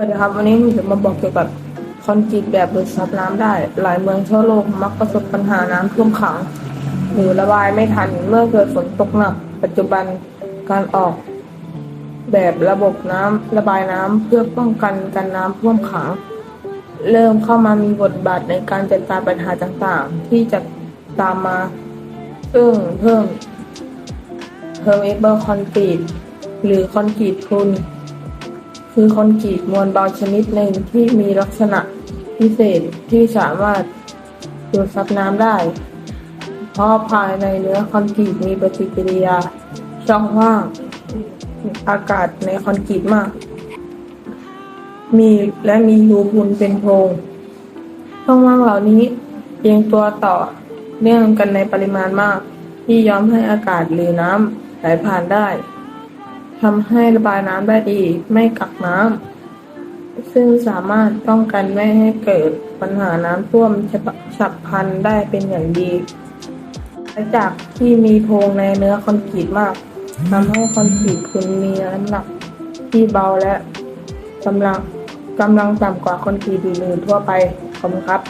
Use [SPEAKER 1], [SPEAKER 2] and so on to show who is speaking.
[SPEAKER 1] สวัสดีครับวันนี้ผมจะมาบอกเกี่ยวกับคอนกรีตแบบดูดซับน้ำได้ หลายเมืองทั่วโลกมักประสบปัญหาน้ำท่วมขัง หรือระบายไม่ทันเมื่อเกิดฝนตกหนัก ปัจจุบันการออก แบบระบบน้ำระบายน้ำเพื่อป้องกันการน้ำท่วมขัง เริ่มเข้ามามีบทบาทในการจัดการปัญหาต่างๆ ที่จะตามมาซึ่งเพิ่ม permeable concrete หรือคอนกรีตพรุน คือคอนกรีตมวลเบาชนิดหนึ่งที่มีลักษณะพิเศษที่สามารถดูดซับน้ำได้ เพราะภายในเนื้อคอนกรีตมีปฏิกิริยา ช่องว่างอากาศในคอนกรีตมาก มีและมีรูพุนเป็นโพรงช่องว่างเหล่านี้เรียงตัวต่อเนื่องกันในปริมาณมาก ที่ยอมให้อากาศหรือน้ำไหลผ่านได้ ทำให้ระบายน้ำได้ดี ไม่กักน้ำซึ่งสามารถป้องกันไม่ให้เกิดปัญหาน้ำท่วมฉับพลันได้เป็นอย่างดีและจากที่มีโพรงในเนื้อคอนกรีตมากทำให้คอนกรีตคุณมีน้ำหนักที่เบาและกำลังกำลังต่ำกว่าคอนกรีตอื่นๆทั่วไปขอบคุณครับ